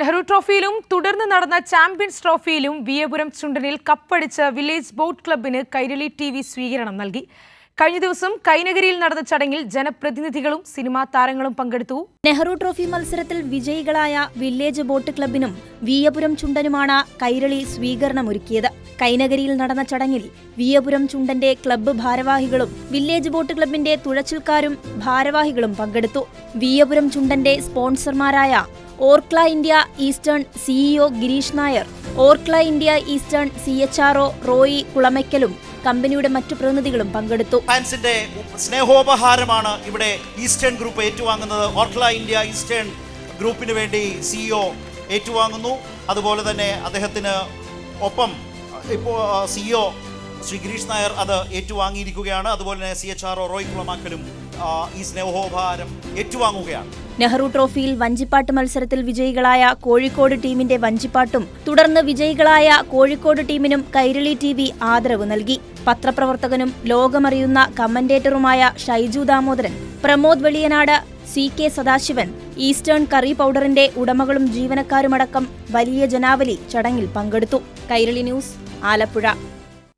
നെഹ്റു ട്രോഫിയിലും തുടർന്ന് നടന്ന ചാമ്പ്യൻസ് ട്രോഫിയിലും വിയപുരം ചുണ്ടനിൽ കപ്പടിച്ച വില്ലേജ് ബോട്ട് ക്ലബിന് കൈരളി ടി വി സ്വീകരണം നൽകി. കഴിഞ്ഞ ദിവസം കൈനഗരിയിൽ നടന്ന ചടങ്ങിൽ ജനപ്രതിനിധികളും സിനിമാ താരങ്ങളും പങ്കെടുത്തു. നെഹ്റു ട്രോഫി മത്സരത്തിൽ വിജയികളായ വില്ലേജ് ബോട്ട് ക്ലബിനും വിയപുരം ചുണ്ടനുമാണ് കൈരളി സ്വീകരണമൊരുക്കിയത്. കൈനഗരിയിൽ നടന്ന ചടങ്ങിൽ വിയപുരം ചുണ്ടന്റെ ക്ലബ്ബ് ഭാരവാഹികളും വില്ലേജ് ബോട്ട് ക്ലബിന്റെ തുഴച്ചിൽക്കാരും ഭാരവാഹികളും പങ്കെടുത്തു. വിയപുരം ചുണ്ടന്റെ സ്പോൺസർമാരായ Orkla India Eastern CEO Girish Nair Orkla India Eastern C H R Roy കുളമയ്ക്കലും കമ്പനിയുടെ മറ്റു പ്രതിനിധികളും പങ്കെടുത്തു. ഫാൻസിന്റെ സ്നേഹോപഹാരമാണ് ഇവിടെ ഈസ്റ്റേൺ ഗ്രൂപ്പ് ഏറ്റുവാങ്ങുന്നത്. ഓർക്ല ഇന്ത്യ ഈസ്റ്റേൺ ഗ്രൂപ്പിന് വേണ്ടി സിഇഒ ഏറ്റുവാങ്ങുന്നു. അതുപോലെ തന്നെ അദ്ദേഹത്തിന് ഒപ്പം ഇപ്പോ സിഇഒ ശ്രീ ഗിരീഷ് നായർ അത് ഏറ്റുവാങ്ങിയിരിക്കുകയാണ്. അതുപോലെ തന്നെ C H R O Roy കുളമാക്കലും ഈ സ്നേഹോപഹാരം ഏറ്റുവാങ്ങുകയാണ്. നെഹ്റു ട്രോഫിയിൽ വഞ്ചിപ്പാട്ട് മത്സരത്തിൽ വിജയികളായ കോഴിക്കോട് ടീമിന്റെ വഞ്ചിപ്പാട്ടും തുടർന്ന് വിജയികളായ കോഴിക്കോട് ടീമിനും കൈരളി ടി വി ആദരവ് നൽകി. പത്രപ്രവർത്തകനും ലോകമറിയുന്ന കമന്റേറ്ററുമായ Shaiju Damodaran Pramod Veliyanad C K Sadasivan Eastern curry പൗഡറിന്റെ ഉടമകളും ജീവനക്കാരുമടക്കം വലിയ ജനാവലി ചടങ്ങിൽ പങ്കെടുത്തു. കൈരളി ന്യൂസ് ആലപ്പുഴ.